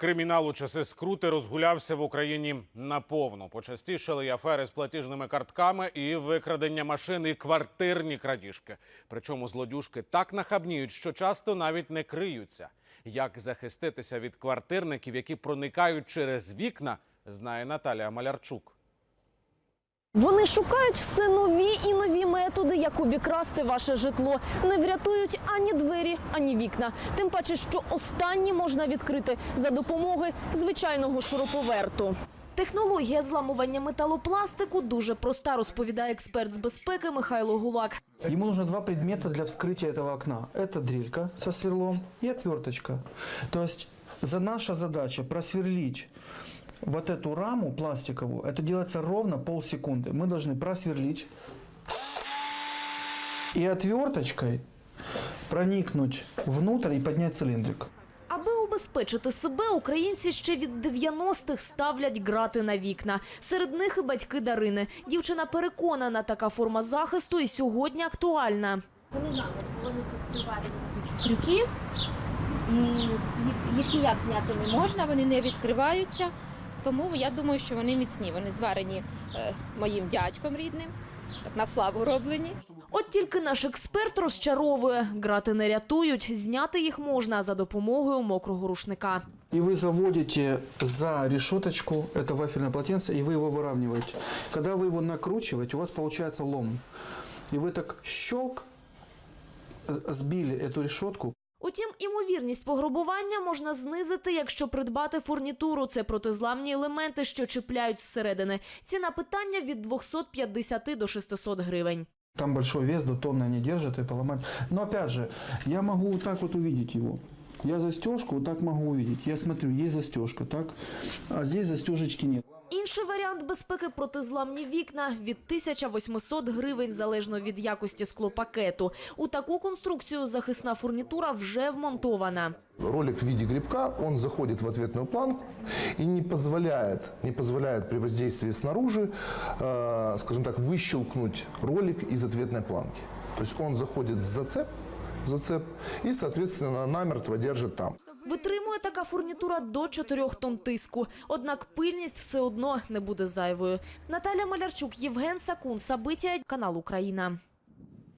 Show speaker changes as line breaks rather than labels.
Кримінал у часи скрути розгулявся в Україні наповну. Почастішали й афери з платіжними картками і викрадення машин, і квартирні крадіжки. Причому злодюжки так нахабніють, що часто навіть не криються. Як захиститися від квартирників, які проникають через вікна, знає Наталія Малярчук.
Вони шукають все нові і нові методи, як обікрасти ваше житло. Не врятують ані двері, ані вікна. Тим паче, що останні можна відкрити за допомогою звичайного шуруповерту. Технологія зламування металопластику дуже проста, розповідає експерт з безпеки Михайло Гулак.
Ему нужно два предмета для вскрытия этого окна. Это дрелька со сверлом и отверточка. То есть за наша задача просверлить вот эту раму пластиковую. Это делается ровно полсекунды. Мы должны просверлить и отверточкой проникнуть внутрь и поднять цилиндрик.
Аби убезпечити себе, українці ще від 90-х ставлять грати на вікна. Серед них і батьки Дарини. Дівчина переконана, така форма захисту і сьогодні актуальна.
Вони намертво, вони тут приварені такі крюки, і їх, їх ніяк зняти не можна, вони не відкриваються. Тому я думаю, що вони міцні. Вони зварені е, моїм дядьком рідним, так на славу роблені.
От тільки наш експерт розчаровує. Грати не рятують, зняти їх можна за допомогою мокрого рушника.
И вы заводите за решеточку это вафельное полотенце, и вы его выравниваете. Когда вы его накручиваете, у вас получается лом. И вы так щелк, с- сбили эту решетку,
Утім, імовірність пограбування можна знизити, якщо придбати фурнітуру. Це протизламні елементи, що чіпляють зсередини. Ціна питання від 250 до 600 гривень.
Там большой вес, до тонны они держат и поломать. Опять же, я могу вот так вот увидеть его. Я застежку вот так могу увидеть. Я смотрю, есть застежка, так? А здесь застежечки нет.
Інший варіант безпеки протизламні вікна від 1800 гривень залежно від якості склопакету. У таку конструкцію захисна фурнітура вже вмонтована.
Ролик в виде грибка, он заходит в ответную планку и не позволяет, не позволяет при воздействии снаружи, э, скажем так, выщелкнуть ролик из ответной планки. То есть он заходит в зацеп, в зацеп и, соответственно, намертво держит там.
Витримує така фурнітура до 4 тонн тиску. Однак пильність все одно не буде зайвою. Наталя Малярчук, Євген Сакун, Сабиття, канал Україна.